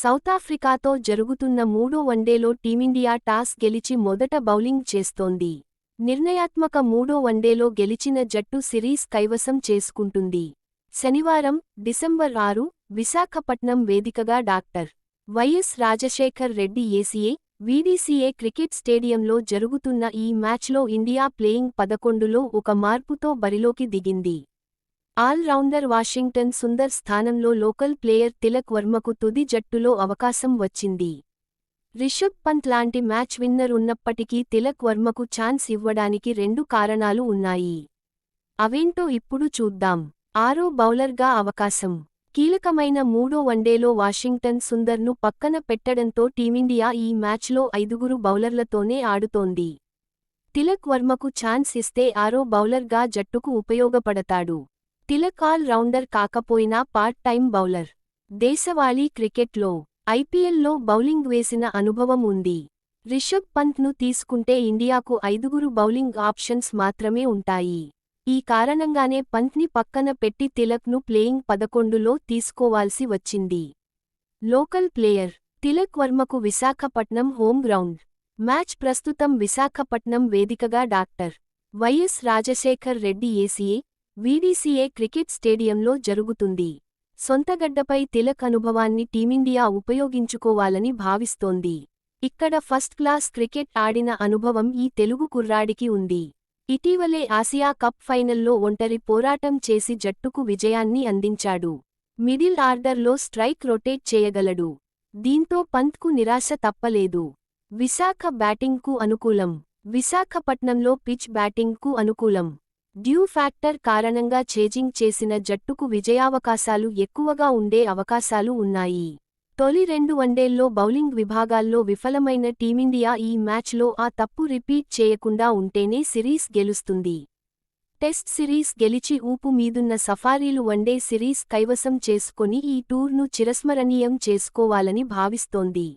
సౌతాఫ్రికాతో జరుగుతున్న మూడో వన్డేలో టీమిండియా టాస్ గెలిచి మొదట బౌలింగ్ చేస్తోంది. నిర్ణయాత్మక మూడో వన్డేలో గెలిచిన జట్టు సిరీస్ కైవసం చేసుకుంటుంది. శనివారం డిసెంబర్ ఆరు విశాఖపట్నం వేదికగా doctor YS Rajasekhar Reddy ACA VDCA cricket స్టేడియంలో జరుగుతున్న ఈ మ్యాచ్లో ఇండియా ప్లేయింగ్ పదకొండులో ఒక మార్పుతో బరిలోకి దిగింది. ఆల్రౌండర్ వాషింగ్టన్ సుందర్ స్థానంలో లోకల్ ప్లేయర్ తిలక్ వర్మకు తుది జట్టులో అవకాశం వచ్చింది. రిషబ్ పంత్ లాంటి మ్యాచ్ విన్నర్ ఉన్నప్పటికీ తిలక్ వర్మకు ఛాన్స్ ఇవ్వడానికి రెండు కారణాలు ఉన్నాయి. అవేంటో ఇప్పుడు చూద్దాం. ఆరో బౌలర్గా అవకాశం. కీలకమైన మూడో వన్డేలో వాషింగ్టన్ సుందర్ను పక్కన పెట్టడంతో టీమిండియా ఈ మ్యాచ్లో ఐదుగురు బౌలర్లతోనే ఆడుతోంది. తిలక్ వర్మకు ఛాన్స్ ఇస్తే ఆరో బౌలర్గా జట్టుకు ఉపయోగపడతాడు. తిలక్ ఆల్ రౌండర్ కాకపోయినా పార్ట్ టైం బౌలర్. దేశవాళీ క్రికెట్లో ఐపీఎల్లో బౌలింగ్ వేసిన అనుభవం ఉంది. రిషబ్ పంత్ను తీసుకుంటే ఇండియాకు ఐదుగురు బౌలింగ్ ఆప్షన్స్ మాత్రమే ఉంటాయి. ఈ కారణంగానే పంత్ని పక్కన పెట్టి తిలక్ను ప్లేయింగ్ పదకొండులో తీసుకోవాల్సి వచ్చింది. లోకల్ ప్లేయర్ తిలక్ వర్మకు విశాఖపట్నం హోమ్ గ్రౌండ్. మ్యాచ్ ప్రస్తుతం విశాఖపట్నం వేదికగా doctor. YS Rajasekhar Reddy ACA VDCA cricket స్టేడియంలో జరుగుతుంది. సొంతగడ్డపై తిలక్ అనుభవాన్ని టీమిండియా ఉపయోగించుకోవాలని భావిస్తోంది. ఇక్కడ ఫస్ట్ క్లాస్ క్రికెట్ ఆడిన అనుభవం ఈ తెలుగు కుర్రాడికి ఉంది. ఇటీవలే ఆసియా కప్ ఫైనల్లో ఒంటరి పోరాటం చేసి జట్టుకు విజయాన్ని అందించాడు. మిడిల్ ఆర్డర్లో స్ట్రైక్ రొటేట్ చేయగలడు. దీంతో పంత్కు నిరాశ తప్పలేదు. విశాఖ బ్యాటింగ్కు అనుకూలం. విశాఖపట్నంలో పిచ్ బ్యాటింగ్కు అనుకూలం. డ్యూ ఫ్యాక్టర్ కారణంగా చేజింగ్ చేసిన జట్టుకు విజయావకాశాలు ఎక్కువగా ఉండే అవకాశాలు ఉన్నాయి. తొలి రెండు వన్డేల్లో బౌలింగ్ విభాగాల్లో విఫలమైన టీమిండియా ఈ మ్యాచ్లో ఆ తప్పు రిపీట్ చేయకుండా ఉంటేనే సిరీస్ గెలుస్తుంది. టెస్ట్ సిరీస్ గెలిచి ఊపు మీదున్న సఫారీలు వన్డే సిరీస్ కైవసం చేసుకొని ఈ టూర్ను చిరస్మరణీయం చేసుకోవాలని భావిస్తోంది.